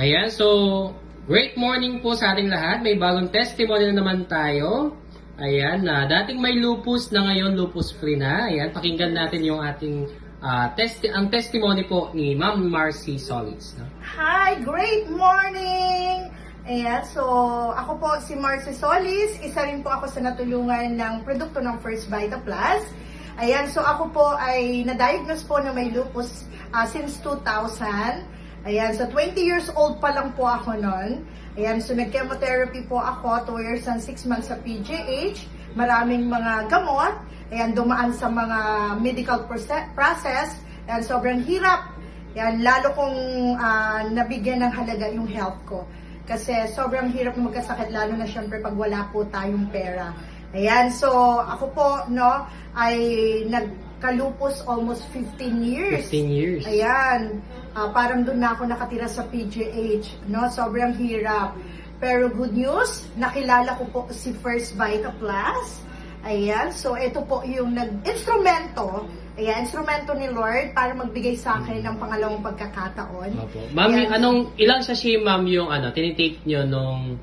Ayan, so great morning po sa ating lahat. May bagong testimony na naman tayo. Ayan, na dating may lupus na ngayon lupus free na. Ayan, pakinggan natin yung ating ah, testi ang testimony po ni Ma'am Marcy Solis. No? Hi, great morning! Ayan, so ako po si Marcy Solis, isa rin po ako sa natulungan ng produkto ng First Vita Plus. Ayan, so ako po ay na-diagnose po na may lupus ah, since 2000. Ayan, so 20 years old pa lang po ako noon. Ayan, so nag-chemotherapy po ako 2 years and 6 months sa PGH. Maraming mga gamot. Ayan, dumaan sa mga medical proce- process. Ayan, sobrang hirap. Yan, lalo kung ah, nabigyan ng halaga yung health ko. Kasi sobrang hirap magkasakit, lalo na syempre pag wala po tayong pera. Ayan, so ako po, no, ay nagkalupos almost 15 years. 15 years. Ayan, ah, parang doon na ako nakatira sa PGH, no? Sobrang hirap. Pero good news, nakilala ko po si First Vita Plus. Ayan, so ito po yung nag-instrumento, ayan, instrumento ni Lord para magbigay sa akin ng pangalawang pagkakataon. Opo. Ma'am, anong ilang sachet ma'am yung ano, tinitake nyo nung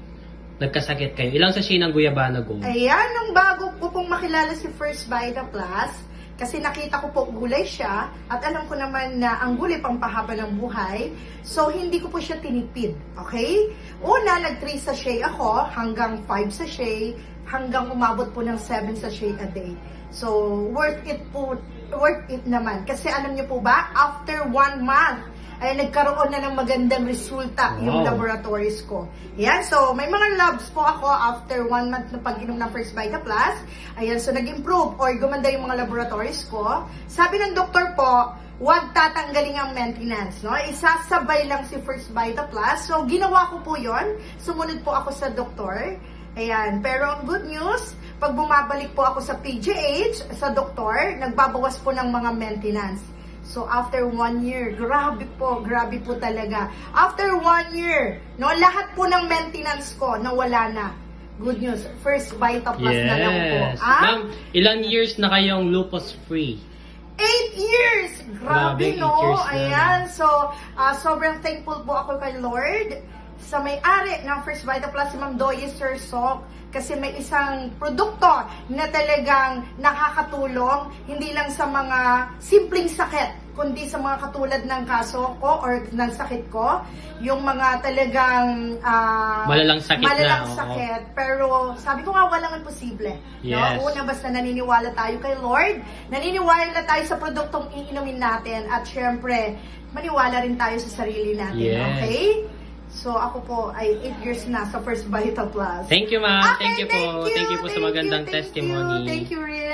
nagkasakit kayo? Ilang sachet ng Guyabana Gold? Ayan, nung bago ko pong makilala si First Vita Plus, kasi nakita ko po gulay siya, at alam ko naman na ang gulay pampahaba ng buhay, so hindi ko po siya tinipid, okay? Una, nag 3 sachet ako, hanggang 5 sachet, hanggang umabot po ng 7 sachet a day. So, worth it po, worth it naman. Kasi alam niyo po ba, after one month, ay nagkaroon na ng magandang resulta yung Wow. laboratories ko. Yan, so may mga labs po ako after one month na pag-inom ng First Vita Plus. Ayan, so nag-improve or gumanda yung mga laboratories ko. Sabi ng doktor po, huwag tatanggalin ang maintenance, no? Isasabay lang si First Vita Plus. So, ginawa ko po yon Sumunod po ako sa doktor. Ayan, pero ang good news, pag bumabalik po ako sa PGH, sa doktor, nagbabawas po ng mga maintenance. So, after one year, grabe po, grabe po talaga. After one year, no, lahat po ng maintenance ko, nawala na. Good news, first Vita Plus na lang po. Yes. Ah? Ma'am, ilang years na kayong lupus free? Eight years! Grabe, Grabe, no? years na. Ayan. So, ah, sobrang thankful po ako kay Lord sa may-ari ng First Vita Plus, si Ma'am Doye Sir Sok, kasi may isang produkto na talagang nakakatulong, hindi lang sa mga simpleng sakit, kundi sa mga katulad ng kaso ko or ng sakit ko, yung mga talagang ah, Malalang sakit na, malalang oo. sakit. Pero sabi ko nga, walang imposible. Yes. No? Una, basta naniniwala tayo kay Lord, naniniwala tayo sa produktong iinumin natin, at syempre, maniwala rin tayo sa sarili natin. Yes. Okay? So, ako po ay 8 years na sa First Vita Plus. Thank you ma'am. Okay, thank you po. Thank you, po sa thank magandang you, thank testimony. You, thank you, Riz.